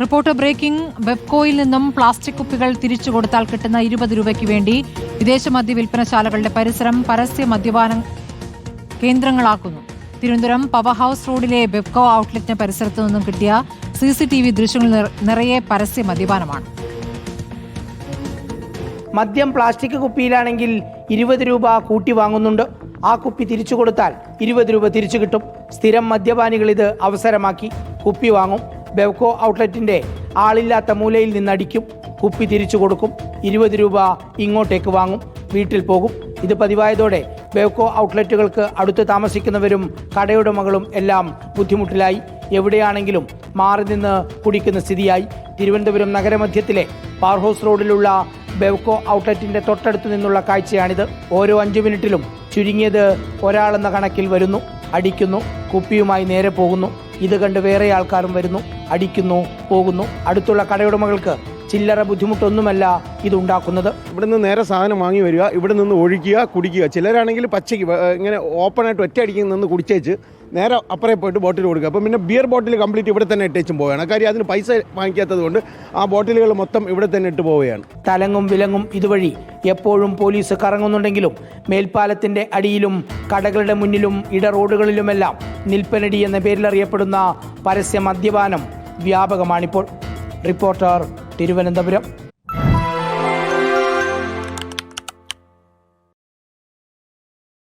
Report breaking. വെബ്കോയിൽ നിന്നും plastic കുപ്പികൾ തിരിച്ചു കൊടുത്താൽ കിട്ടുന്ന ഇരുപത് രൂപയ്ക്ക് വേണ്ടി വിദേശ മദ്യ വിൽപ്പനശാലകളുടെ പരിസരം പരസ്യ മദ്യപാന കേന്ദ്രങ്ങളാക്കുന്നു. തിരുവനന്തപുരം പവർ ഹൌസ് റോഡിലെ ബെബ്കോ ഔട്ട്ലെറ്റിന് പരിസരത്തു നിന്നും കിട്ടിയ സി സി ടി വി ദൃശ്യങ്ങൾ നിറയെ പരസ്യ മദ്യപാനമാണ്. മദ്യം പ്ലാസ്റ്റിക് കുപ്പിയിലാണെങ്കിൽ ഇരുപത് രൂപ കൂട്ടി വാങ്ങുന്നുണ്ട്. ആ കുപ്പി തിരിച്ചു കൊടുത്താൽ ഇരുപത് രൂപ തിരിച്ചു കിട്ടും. സ്ഥിരം മദ്യപാനികൾ ഇത് അവസരമാക്കി. കുപ്പി വാങ്ങും. ബെവ്കോ ഔട്ട്ലെറ്റിന്റെ ആളില്ലാത്ത മൂലയിൽ നിന്നടിക്കും കുപ്പി തിരിച്ചു കൊടുക്കും ഇരുപത് രൂപ ഇങ്ങോട്ടേക്ക് വാങ്ങും വീട്ടിൽ പോകും. ഇത് പതിവായതോടെ ബെവ്കോ ഔട്ട്ലെറ്റുകൾക്ക് അടുത്ത് താമസിക്കുന്നവരും കടയുടമകളും എല്ലാം ബുദ്ധിമുട്ടിലായി. എവിടെയാണെങ്കിലും മാറി നിന്ന് കുടിക്കുന്ന സ്ഥിതിയായി. തിരുവനന്തപുരം നഗരമധ്യത്തിലെ പാർ ഹൗസ് റോഡിലുള്ള ബെവ്കോ ഔട്ട്ലെറ്റിന്റെ തൊട്ടടുത്ത് നിന്നുള്ള കാഴ്ചയാണിത്. ഓരോ അഞ്ചു മിനിറ്റിലും ചുരുങ്ങിയത് ഒരാളെന്ന കണക്കിൽ വരുന്നു. അടിക്കുന്നു കുപ്പിയുമായി നേരെ പോകുന്നു. ഇത് കണ്ട് വേറെ ആൾക്കാരും വരുന്നു. അടിക്കുന്നു പോകുന്നു. അടുത്തുള്ള കടയുടമകൾക്ക് ചില്ലറ ബുദ്ധിമുട്ടൊന്നുമല്ല ഇതുണ്ടാക്കുന്നത്. ഇവിടെ നിന്ന് നേരെ സാധനം വാങ്ങി വരിക ഇവിടെ നിന്ന് ഒഴിക്കുക കുടിക്കുക. ചിലരാണെങ്കിൽ പച്ചയ്ക്ക് ഇങ്ങനെ ഓപ്പണായിട്ട് ഒറ്റ അടിക്കുന്ന നിന്ന് കുടിച്ചേച്ച് നേരെ അപ്പുറേ പോയിട്ട് ബോട്ടിൽ കൊടുക്കുക. അപ്പം പിന്നെ ബിയർ ബോട്ടിൽ കംപ്ലീറ്റ് ഇവിടെ തന്നെ ഇട്ടേച്ചും പോവുകയാണ്. കാര്യം അതിന് പൈസ വാങ്ങിക്കാത്തത് കൊണ്ട് ആ ബോട്ടിലുകൾ മൊത്തം ഇവിടെ തന്നെ ഇട്ട് പോവുകയാണ്. തലങ്ങും വിലങ്ങും ഇതുവഴി എപ്പോഴും പോലീസ് കറങ്ങുന്നുണ്ടെങ്കിലും മേൽപ്പാലത്തിന്റെ അടിയിലും കടകളുടെ മുന്നിലും ഇട റോഡുകളിലുമെല്ലാം നിൽപ്പനടി എന്ന പേരിലറിയപ്പെടുന്ന പരസ്യ മദ്യപാനം വ്യാപകമാണിപ്പോൾ. റിപ്പോർട്ടർ തിരുവനന്തപുരം.